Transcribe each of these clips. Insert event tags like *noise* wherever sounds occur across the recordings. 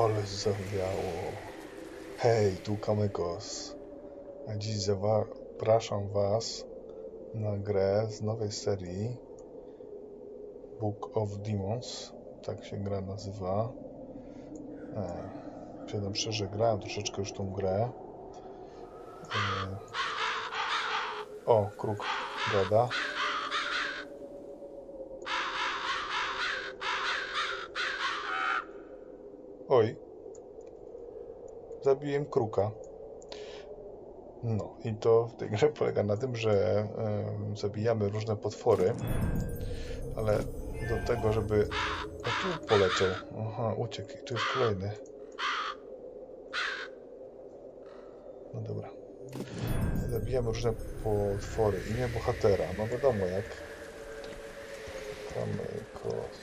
Ale zawiało. Hej, tu Kamykos. A dziś zapraszam Was na grę z nowej serii Book of Demons. Tak się gra nazywa. E, Przyznam szczerze, grałem troszeczkę już tą grę. E, o, kruk gada. Oj. Zabiłem kruka. No i to w tej grze polega na tym, że em, zabijamy różne potwory, ale do tego, żeby... O, tu poleciał. Aha, uciekł. I tu jest kolejny. No dobra. Zabijamy różne potwory. Imię bohatera. No wiadomo jak. Kamykos.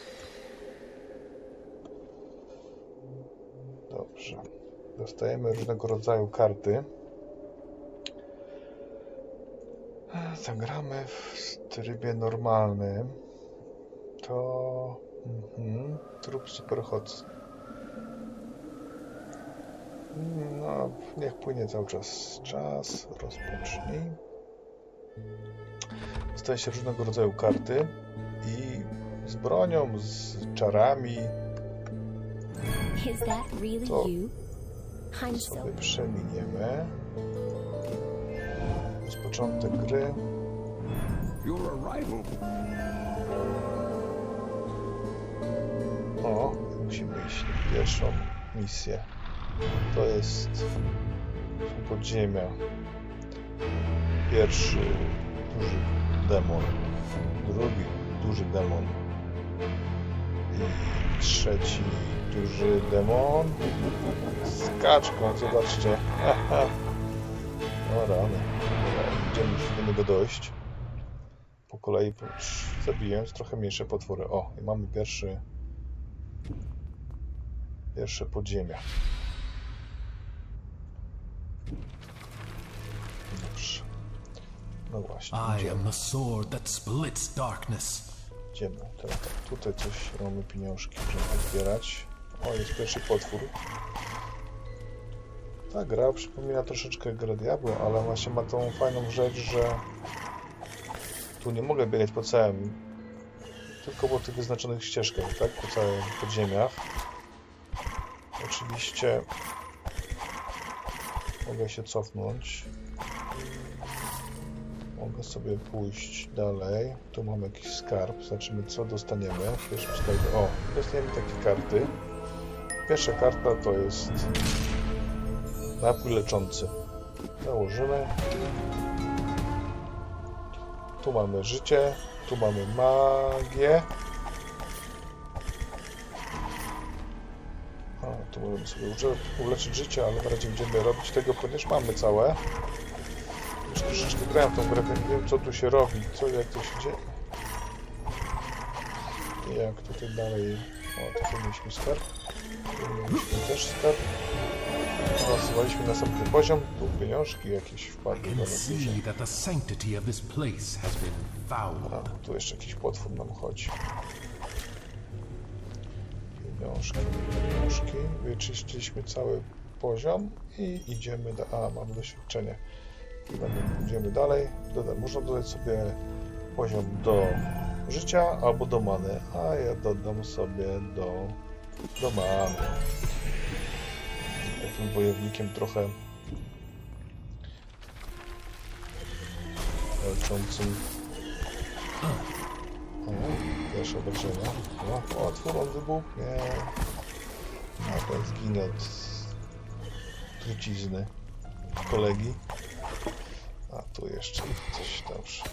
Dobrze. Dostajemy różnego rodzaju karty. Zagramy w trybie normalnym. To... Mhm. Trup superhot. No, niech płynie cały czas czas. Rozpocznij. Dostaje się różnego rodzaju karty i z bronią, z czarami Is that really To- you? Sobie przeminiemy. To jest początek gry. Your arrival O, musimy iść na pierwszą misję. To jest podziemia. Pierwszy duży demon. Drugi duży demon. I trzeci duży demon. Z kaczką, zobaczcie. O rany. Dobra, idziemy do niego dojść. Po kolei zabijając trochę mniejsze potwory. O, i mamy pierwszy Pierwsze podziemia. Dobrze. No właśnie, I am the sword that splits darkness. Idziemy. Teraz tak, tutaj coś mamy pieniążki, żeby zbierać. O, jest pierwszy potwór. Ta gra przypomina troszeczkę grę Diablo, ale właśnie ma tą fajną rzecz, że tu nie mogę biegać po całym, tylko po tych wyznaczonych ścieżkach, tak? Po całych podziemiach. Oczywiście mogę się cofnąć. Mogę sobie pójść dalej. Tu mamy jakiś skarb. Zobaczymy, co dostaniemy. Pierwszym skarbie. O, dostaniemy takie karty. Pierwsza karta to jest napój leczący. Założymy. Tu mamy życie. Tu mamy magię. A, tu możemy sobie uleczyć życie, ale na razie będziemy robić tego, ponieważ mamy całe. Już troszeczkę grałem tą grę, więc wiem co tu się robi, co, jak to się dzieje. I jak tutaj dalej... O, tutaj mieliśmy skarb. Tu mieliśmy też skarb. Awansowaliśmy na następny poziom. Tu pieniążki jakieś wpadły do nas. A, tu jeszcze jakiś potwór nam chodzi. Pieniążki, pieniążki. Wyczyściliśmy cały poziom i idziemy do... A, mamy doświadczenie. Idziemy dalej. Doda, można dodać sobie poziom do życia albo do many, a ja dodam sobie do, do many. Takim wojownikiem trochę walczącym o, pierwsze obrażenia. No, otwór on wybuchnie. A ten zginę od trucizny kolegi. A tu jeszcze coś dobrze.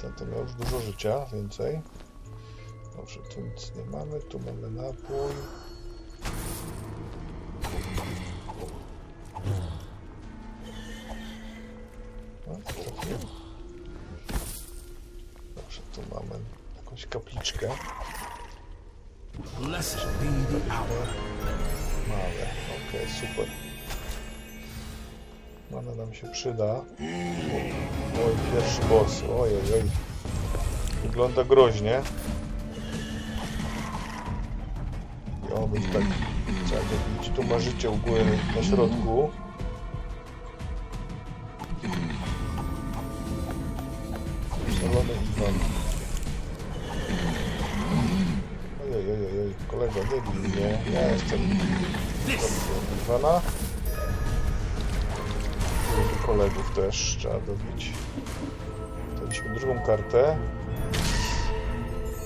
Ten to miał już dużo życia, więcej. Dobrze, tu nic nie mamy. Tu mamy napój. Się przyda. Oj, pierwszy boss. Oj, oj. Wygląda groźnie. I O, więc tak trzeba bić. Tu ma życie u góry na środku. Szalony Iwan. Ojej, ojej, ojej, kolego, nie bij mnie. Ja jestem Iwana. Kolegów też trzeba dobić. Daliśmy drugą kartę.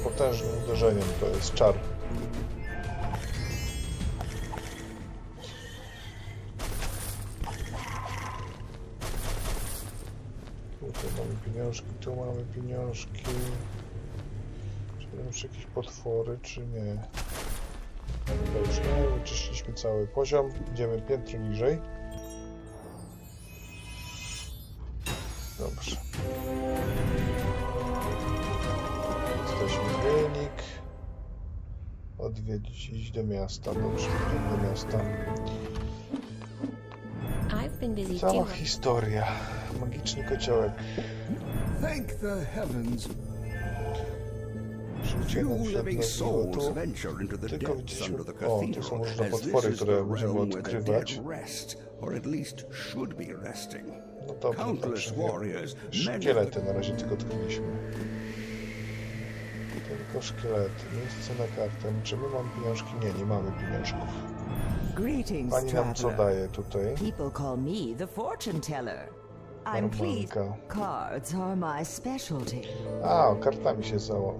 Potężnym uderzeniem, to jest czar. Pieniążki, tu mamy pieniążki. Czy będą jeszcze jakieś potwory, czy nie? Już nie, wyczyściliśmy cały poziom. Idziemy piętro niżej. Odwiedzić, iść do miasta. Dobrze, do miasta. Cała historia. Magiczny kociołek. Thank the heavens. Few living souls tu. venture into the Tylko depths under the cathedral, as potwory, this is które the realm where the odkrywać. dead rest, or at least should be resting. No dobrze, Countless warriors, many of Szkielety na razie tylko odkryliśmy. Tylko szkielety. Miejsce na kartę. Czy my mamy pieniążki? Nie, nie mamy pieniążków. Greetings, Pani nam co daje tutaj? People call me the fortune teller. I'm pleased. Cards are my specialty. A, kartami się zało...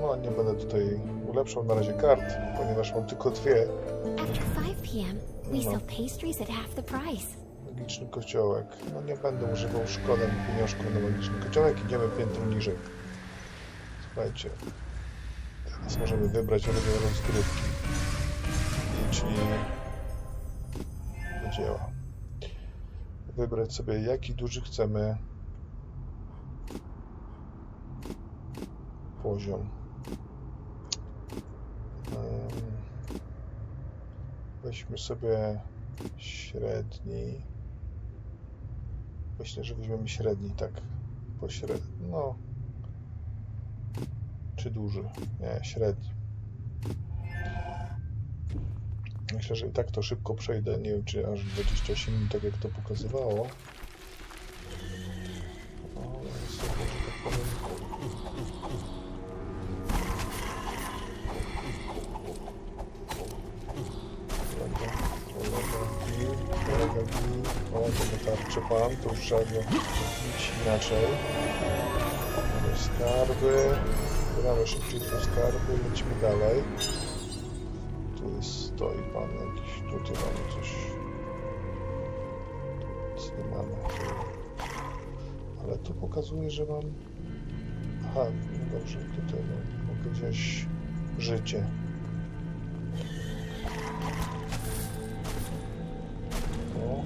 No, nie będę tutaj ulepszał na razie kart, ponieważ mam tylko dwie. After 5 p.m., we No. sell pastries at half the price. Magiczny kociołek. No nie będę używał szkoda pieniążków na magiczny kociołek. Idziemy piętro niżej. Słuchajcie. Teraz możemy wybrać rodzaj rozgrywki. I czyli do dzieła. Wybrać sobie jaki duży chcemy poziom. Weźmy sobie średni. Myślę, że weźmiemy średni, tak. Pośredni. No. Czy duży? Nie, średni. Myślę, że i tak to szybko przejdę. Nie wiem, czy aż 28 minut, tak jak to pokazywało. Pan, to już trzeba go bić inaczej. Mamy skarby. Gramy szybciutko skarby, lecimy dalej. Tu jest, stoi pan jakiś, tutaj mamy coś. Tu nic nie mamy. Ale tu pokazuje, że mam... Aha, no dobrze, tutaj no, mogę życie. O,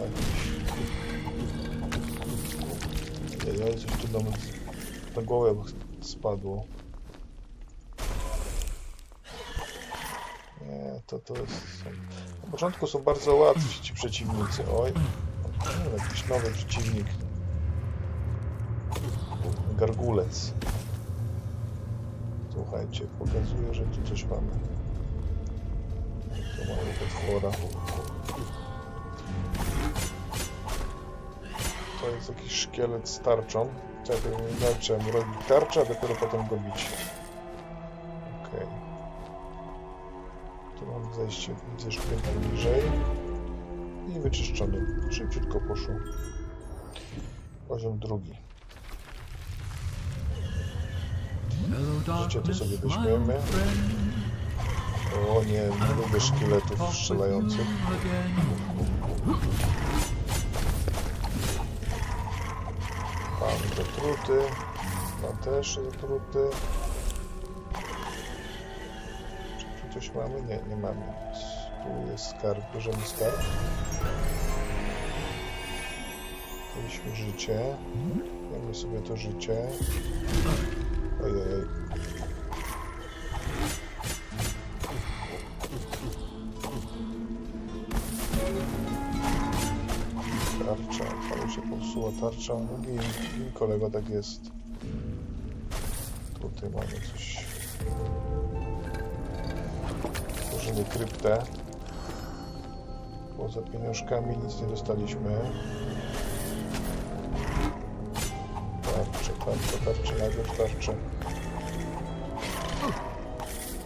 jakiś... Ej, coś tu nam na głowę spadło. Nie, to to jest... Na początku są bardzo łatwi ci przeciwnicy. Oj, o, jakiś nowy przeciwnik. Gargulec. Słuchajcie, pokazuje, że tu coś mamy. Tu mamy potwora. To jest jakiś szkielet z tarczą. Nie nauczyłem robić tarczę, a dopiero potem go bić. Okej. Tu mam zejście, że piętro niżej. I wyczyszczony. Szybciutko poszło. Poziom drugi. Życie to sobie weźmiemy. O nie, nie lubię szkieletów strzelających. Pan zatruty. Pan też zatruty. Czy coś mamy? Nie, nie mamy. Tu jest skarb, bierzemy skarb. Mieliśmy życie. Mamy sobie to życie. Ojej. No gin, gin kolego, tak jest. Tutaj mamy coś. Otworzymy kryptę. Poza pieniążkami nic nie dostaliśmy. Tarcze, tarcze, tarcze, najpierw tarcze.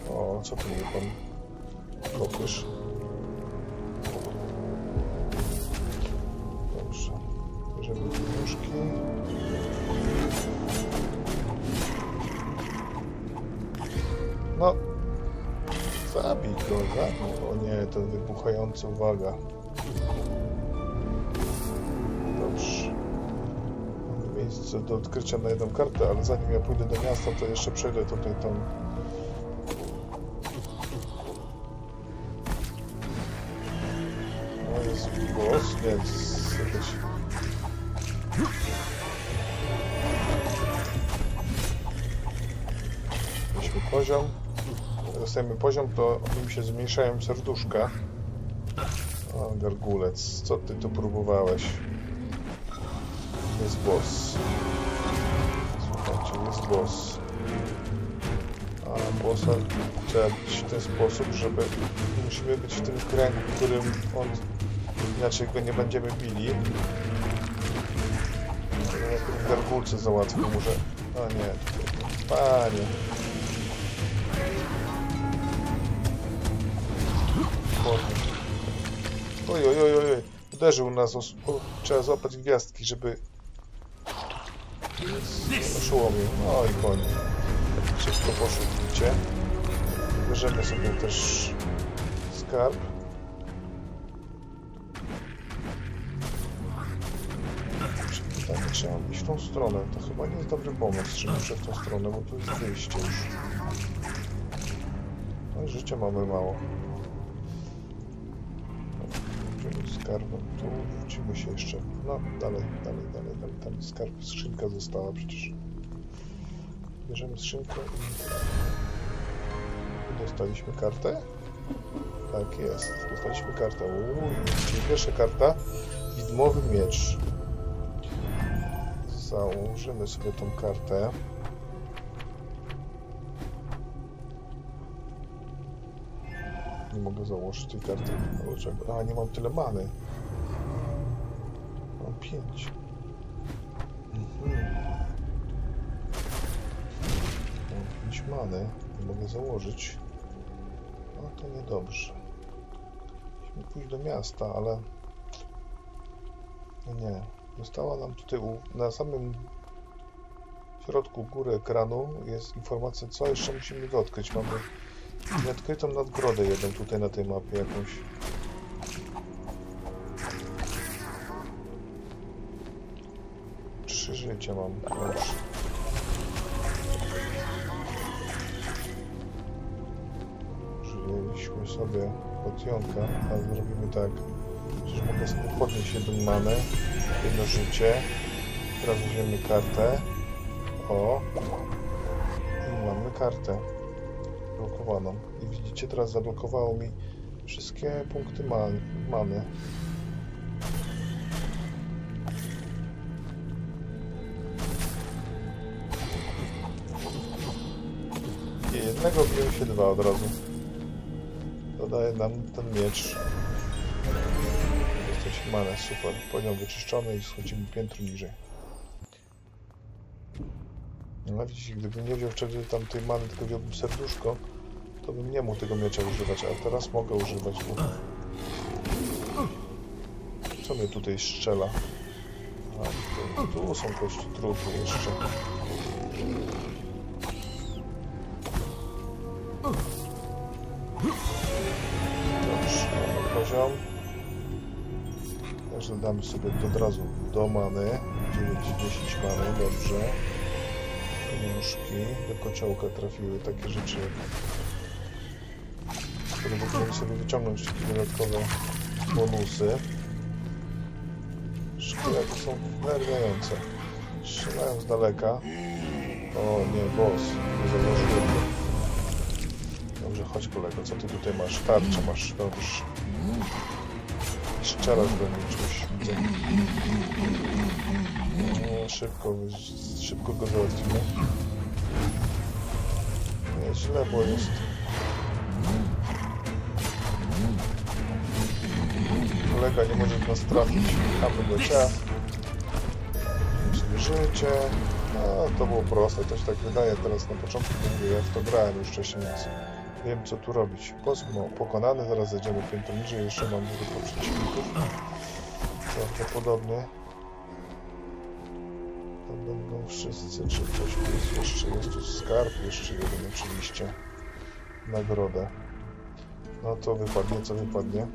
O, co tu mi pan kopysz? Bierzemy pieniążki. No. Zabij go, zabij. O nie, ten wybuchający, uwaga. Dobrze. Mamy miejsce do odkrycia na jedną kartę, ale zanim ja pójdę do miasta, to jeszcze przejdę tutaj tą... poziom, to im się zmniejszają serduszka. O, gargulec, co ty tu próbowałeś? Jest boss. Słuchajcie, jest boss. A bossa trzeba być w ten sposób, żeby musimy być w tym kręgu, w którym on inaczej go nie będziemy bili. Najpierw gargulce załatwił może. A nie. Panie. Podnieś. Oj, oj, oj, oj. Uderzył nas. os- O, trzeba złapać gwiazdki, żeby... Oszołomił. No i koniec. Szybko poszło, widzicie? Bierzemy sobie też skarb. Tak, trzeba iść w tą stronę. To chyba nie jest dobry pomysł, że muszę w tą stronę, bo tu jest wyjście już. No i życia mamy mało. Skarbem tu, wrócimy się jeszcze. No, dalej, dalej, dalej, dalej. Tam skarb, skrzynka została przecież. Bierzemy skrzynkę i dostaliśmy kartę. Tak jest, dostaliśmy kartę. Uuu, czyli pierwsza karta. Widmowy miecz. Założymy sobie tą kartę. Założyć tej karty. A, nie mam tyle many. Mam pięć. Mhm. Mam pięć many. Nie mogę założyć. No to niedobrze. Musimy pójść do miasta, ale... Nie. Została nam tutaj u... na samym środku góry ekranu jest informacja, co jeszcze musimy go odkryć. Mamy Nieodkrytą nadgrodę jedną tutaj na tej mapie jakąś. Trzy życia mam już. Żyliśmy sobie potionka, a zrobimy tak. Przecież mogę sobie podnieść jedną manę, jedno życie. Teraz weźmiemy kartę. O. I mamy kartę zablokowaną. I widzicie, teraz zablokowało mi wszystkie punkty man many. Jednego biją się dwa od razu. Dodaje nam ten miecz. Jesteś manę, super. Poziom wyczyszczony i schodzimy piętro niżej. No widzicie, gdybym nie wziął wtedy tamtej many, tylko wziąłbym serduszko, to bym nie mógł tego miecza używać, a teraz mogę używać. Bo... Co mnie tutaj strzela? A, tu, tu są kości trupu jeszcze. Dobrze, poziom. Także damy sobie od razu do many. 9-10 many, dobrze pieniążki do kociołka trafiły takie rzeczy, które możemy sobie wyciągnąć takie dodatkowe bonusy. Szkielety są wnerwiające. Strzelają z daleka. O nie, boss. Nie zauważyłem. Dobrze, chodź kolego, co ty tutaj masz? Tarczę masz, dobrze. Strzelasz do mnie czymś. No, szybko, szybko go załatwimy. Nie, źle, bo jest kolega nie może nas trafić. Mamy do ciała. Sobie życie. No, to było proste, się tak wydaje teraz na początku, gdy ja w to grałem już wcześniej, więc wiem co tu robić. Boss no, pokonany, zaraz zejdziemy piętro niżej, jeszcze mam dużo przeciwników. Prawdopodobnie. To będą wszyscy, czy coś jest jeszcze, jest tu skarb, jeszcze jeden oczywiście. Nagrodę. No to wypadnie, co wypadnie?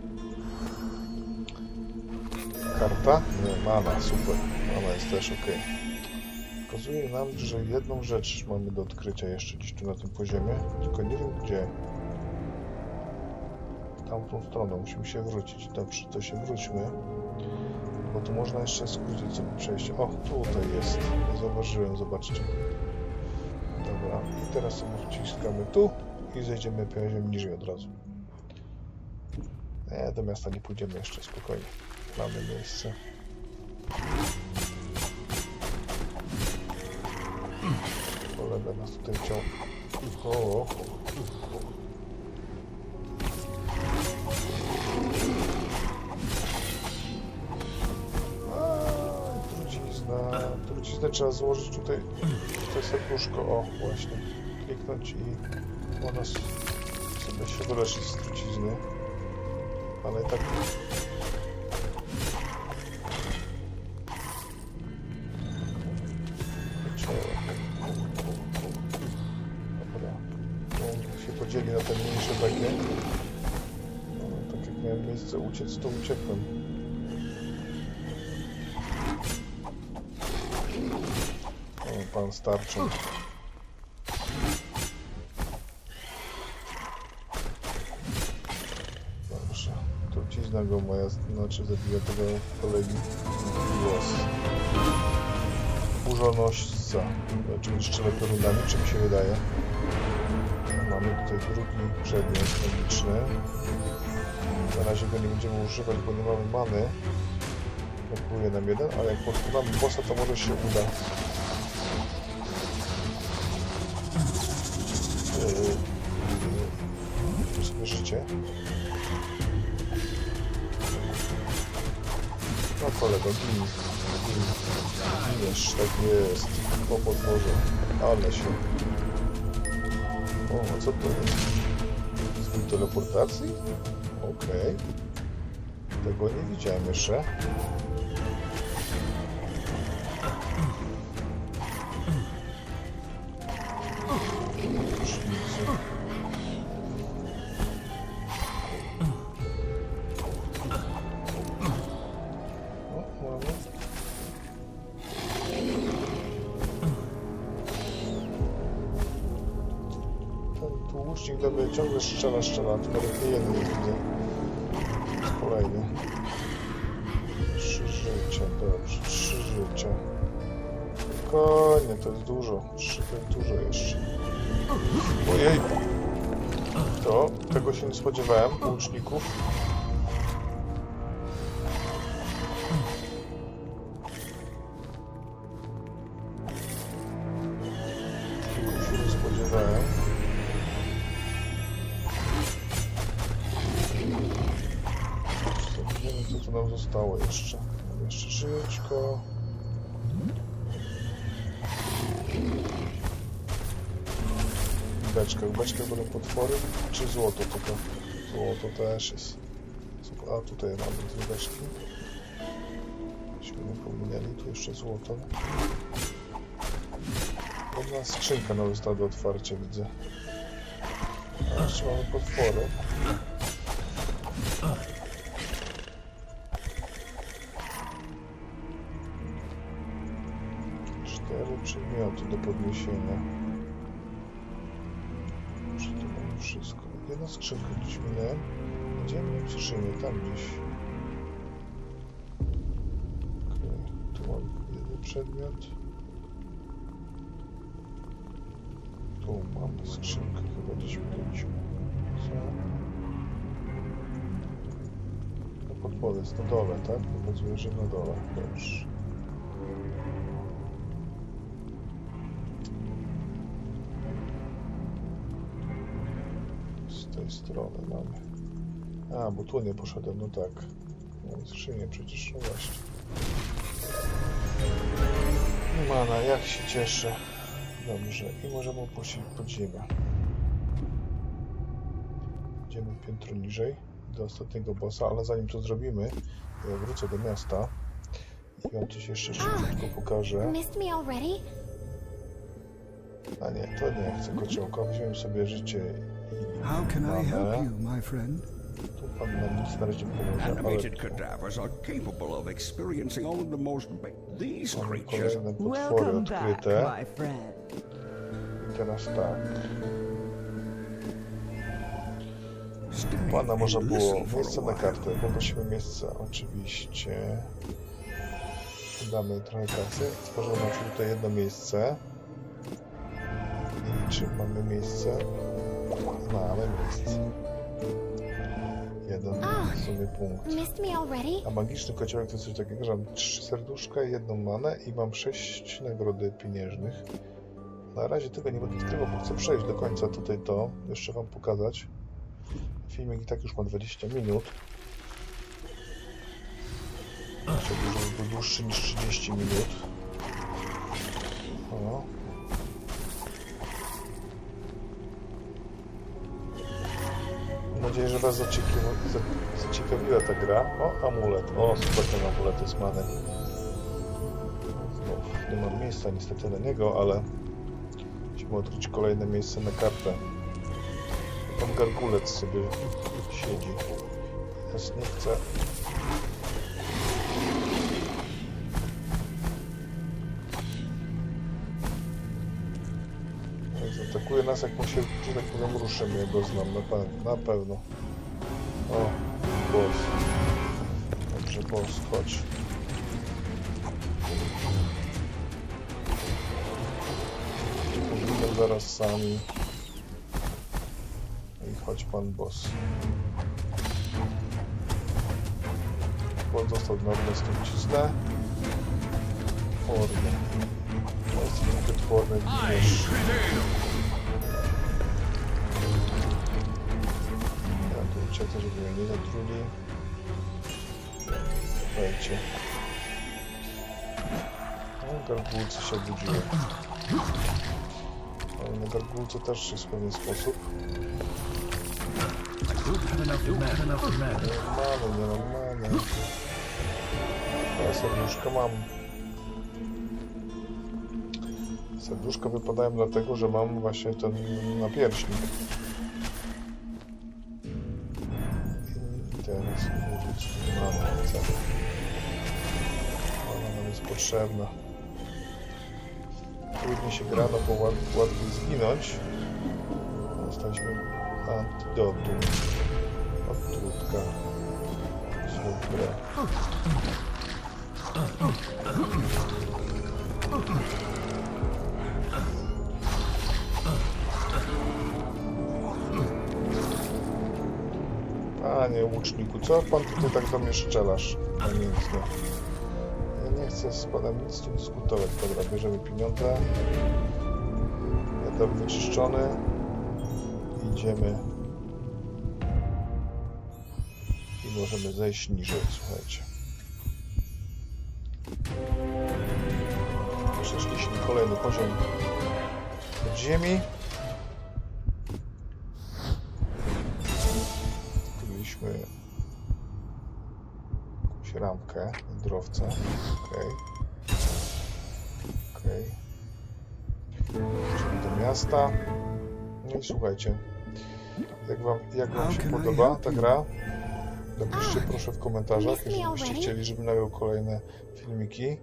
Karta? Nie, mana, super. Mana jest też ok. Pokazuje nam, że jedną rzecz mamy do odkrycia jeszcze gdzieś tu na tym poziomie, tylko nie wiem gdzie. Tamtą stroną musimy się wrócić. Dobrze, to się wróćmy. Tu można jeszcze skrócić sobie przejście. O, tutaj jest. Zauważyłem, zobaczcie. Dobra, i teraz sobie wciskamy tu i zejdziemy poziom niżej od razu. Nie, do miasta nie pójdziemy jeszcze, spokojnie. Mamy miejsce. Kolega nas tutaj chciał... O, A, Truciznę trzeba złożyć tutaj to serduszko. O, właśnie. Kliknąć i ona sobie się wyleczy z trucizny. Ale tak... Pan starczy. Dobrze. Trucizna go moja, znaczy zabija tego kolegi. Głos. Burzonośca. Czyli strzelę piorunami, czy mi się wydaje. Mamy tutaj drugi przedmiot magiczny. Na razie go nie będziemy używać, bo nie mamy many. Brakuje nam jeden, ale jak pokonamy bossa, to może się uda. No kolego, gin. Gin. Giniesz, tak jest. Po podwórze. Ale się. O, co to jest? Zwój teleportacji? Okej. Tego nie widziałem jeszcze. Tłuszczyk dobry ciągle strzela, strzela, tylko nie jeden widzę. Kolejny. Trzy życia, dobrze, trzy życia. Spokojnie, to jest dużo. Trzy to jest dużo jeszcze. Ojej! To, tego się nie spodziewałem. Łuczników jeszcze. Jeszcze żyćko. W beczkach będą potwory, czy złoto tylko? Złoto też jest. A tutaj mamy dwie beczki. Myśmy pominęli, tu jeszcze złoto. Jedna skrzynka nam została do otwarcia, widzę. A jeszcze mamy potwory. Skrzynka gdzieś minęłem. Gdzie miałem skrzynię? Tam gdzieś. Okej, tu mam jeden przedmiot. Tu mamy skrzynkę, chyba gdzieś minęliśmy. Co? No podpole jest na dole, tak? Pokazuje, że na dole. Dobrze. Strony mamy. A, bo tu nie poszedłem, no tak. No, Skrzynię przecież, no właśnie. Mana, jak się cieszę. Dobrze, i możemy opuścić podziemia. Idziemy piętro niżej do ostatniego bossa, ale zanim to zrobimy, ja wrócę do miasta i wam coś jeszcze szybciutko pokażę. Me already? A nie, to nie chcę kociołka. Wziąłem sobie życie How can I help you, my friend? Tu pan nam nic na razie pomoże, ale Animated cadavers are capable of experiencing all the most. Ba- These creatures. kolejne potwory Welcome back, odkryte. my friend. I teraz tak. Pana można and było listen for a miejsce na while. kartę. Poprosimy miejsce, oczywiście. Damy trochę kasy. Stworzyło nam się tutaj jedno miejsce. I czy mamy miejsce? Mamy miejsce. Jeden Ach. w sumie punkt. Missed me already? A magiczny kociołek to jest coś takiego, że mam trzy serduszka, jedną manę i mam sześć nagrody pieniężnych. Na razie tego nie będę odkrywał, bo chcę przejść do końca tutaj to, jeszcze wam pokazać. Filmik i tak już ma 20 minut. Żeby był dłuższy niż 30 minut. O. nadzieję, że Was zaciekawiła, za- zaciekawiła ta gra. O, amulet. O, super ten amulet jest many. Znów nie mam miejsca niestety na niego, ale musimy odkryć kolejne miejsce na kartę. Tam gargulec sobie siedzi. Teraz nie chcę. Nas jak mu się, że tak powiem, ruszymy. Ja go znam na, pe- na pewno. O, boss. Dobrze, boss, chodź. Mówimy zaraz sami. I chodź pan boss. Bo dostał normę z tym cisnę. Formę. To jest formę wiesz. Uciekę, żeby mnie nie zatruli. Słuchajcie. No, gargulce się obudziły. Ale na gargulce też jest w pewien sposób. Don't have enough mana. Have enough mana. Nie mam many, nie mam many. Ja serduszko mam. Serduszko wypadają dlatego, że mam właśnie ten napierśnik. Potrzebna. Trudniej się gra, no bo łat, łatwiej zginąć. Dostaliśmy antidotum. Odtrutka. Super. Panie łuczniku, co pan tutaj tak do mnie strzelasz? Namiętnie. Chcę z panem nic tu dyskutować. Dobra, bierzemy pieniądze. Eter wyczyszczony. Idziemy. I możemy zejść niżej, słuchajcie. Przeszliśmy kolejny poziom od ziemi. Odkryliśmy jakąś ramkę wędrowca. Okej. Okej. Idziemy do miasta. No i słuchajcie. Jak wam, jak wam się podoba ta gra? Napiszcie proszę w komentarzach, jeżeli byście chcieli, żebym nagrał kolejne filmiki.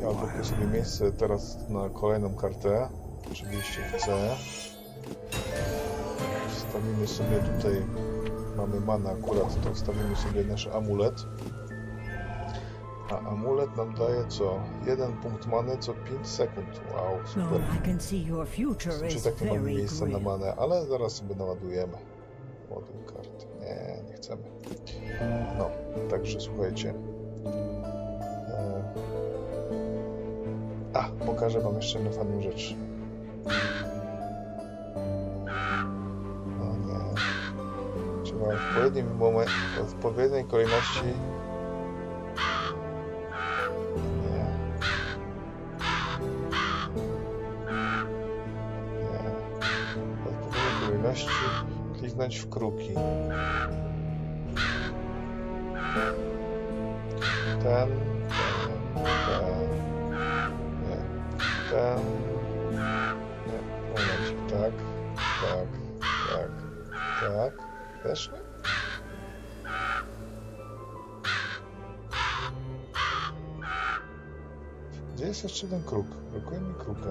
Ja while. sobie miejsce teraz na kolejną kartę. Oczywiście chcę. Wstawimy sobie tutaj, mamy mana akurat, to wstawimy sobie nasz amulet. A amulet nam daje co? Jeden punkt many co 5 sekund. Wow, No, super. Future Czy is tak nie mamy miejsca na manę, ale zaraz sobie naładujemy. Ładuj karty. Nie, nie chcemy. No, także słuchajcie. E... A, pokażę wam jeszcze jedną fajną rzecz. Odpowiednim momencie, w odpowiedniej kolejności. W kruki. Jest jeszcze ten kruk? Brakuje mi kruka.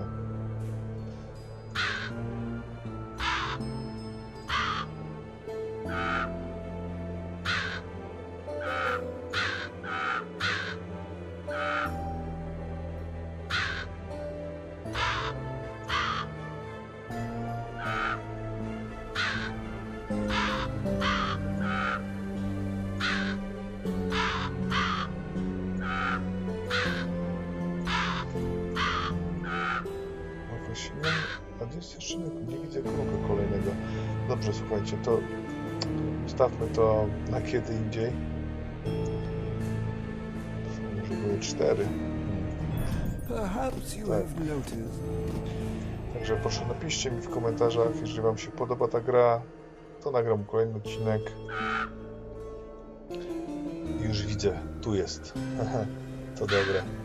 No kiedy indziej. Może były cztery. Tak. Także proszę napiszcie mi w komentarzach, jeżeli Wam się podoba ta gra, to nagram kolejny odcinek. Już widzę, tu jest. *laughs* to dobre.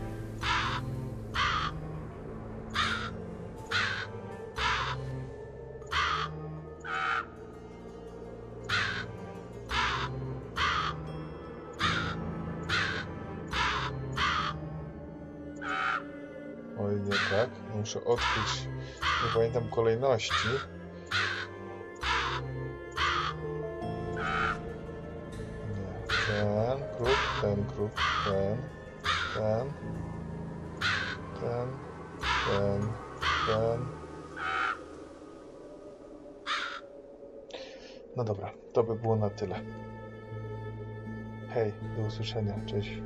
Muszę odkryć. Nie pamiętam kolejności. Ten kruk, ten kruk, ten, ten, ten, ten, ten. No dobra, to by było na tyle. Hej, do usłyszenia, cześć.